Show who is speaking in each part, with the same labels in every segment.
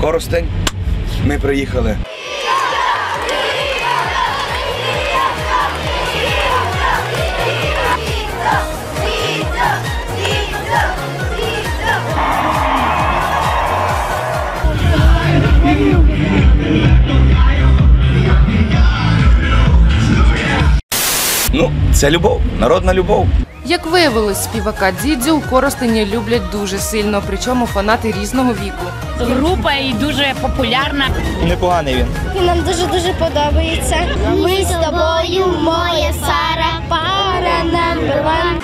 Speaker 1: Коростень. Ми приїхали. Ну, це любов, народна любов.
Speaker 2: Як виявилось, співака Дідзю у Коростені люблять дуже сильно, причому фанати різного віку.
Speaker 3: Група і дуже популярна.
Speaker 4: Непоганий він.
Speaker 5: І нам дуже дуже подобається. Ми з тобою, моя Сара, пара number one.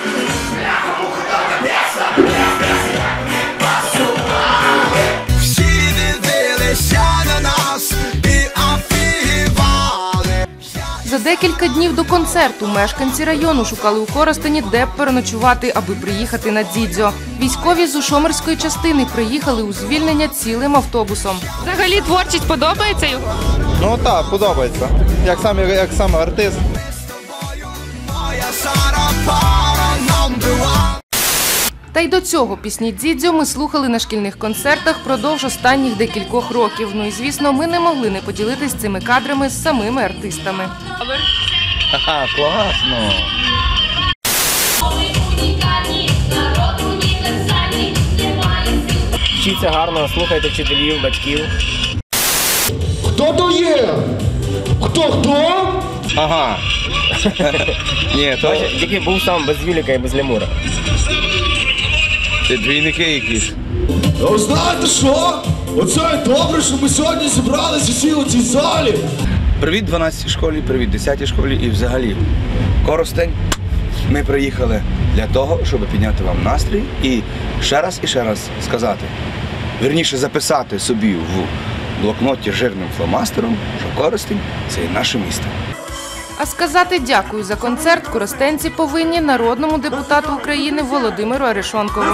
Speaker 2: За декілька днів до концерту мешканці району шукали у Коростені, де б переночувати, аби приїхати на Дідзьо. Військові з Ушомерської частини приїхали у звільнення цілим автобусом. Взагалі творчість подобається його?
Speaker 4: Ну так, подобається. Як сам, як сам артист.
Speaker 2: Та й до цього пісні Дідзьо ми слухали на шкільних концертах продовж останніх декількох років. Ну і звісно, ми не могли не поділитись цими кадрами з самими артистами.
Speaker 4: Ха, класно.
Speaker 6: Вчіться гарно, слухайте вчителів, батьків.
Speaker 7: Хто то є? Хто хто?
Speaker 1: Ага. Ні, то
Speaker 6: Тільки був сам без Юліка і без Лемура.
Speaker 1: Це двійники якісь.
Speaker 7: А ви знаєте що? Оце добре, що ми сьогодні зібралися всі у цій залі.
Speaker 1: Привіт 12 школі, привіт 10 школі і взагалі. Коростень. Ми приїхали для того, щоб підняти вам настрій і ще раз і ще раз сказати. Вірніше записати собі в блокноті жирним фломастером, що Коростень це і наше місто.
Speaker 2: А сказати дякую за концерт користенці повинні народному депутату України Володимиру Арешонкову.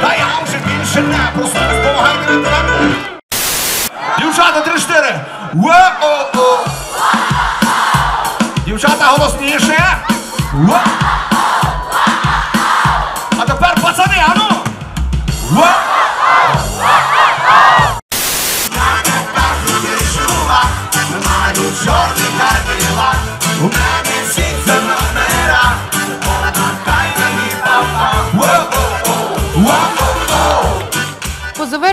Speaker 8: Та я вже більше не проснусь, помагайте не треба. Дівчата, три-чотири. Дівчата голосніше. А тепер пацани. Чорний кардила, у мене всі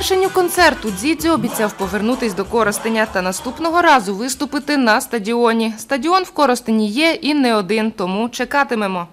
Speaker 2: завершенню концерту Дзідзьо обіцяв повернутись до Коростеня та наступного разу виступити на стадіоні. Стадіон в Коростені є і не один, тому чекатимемо.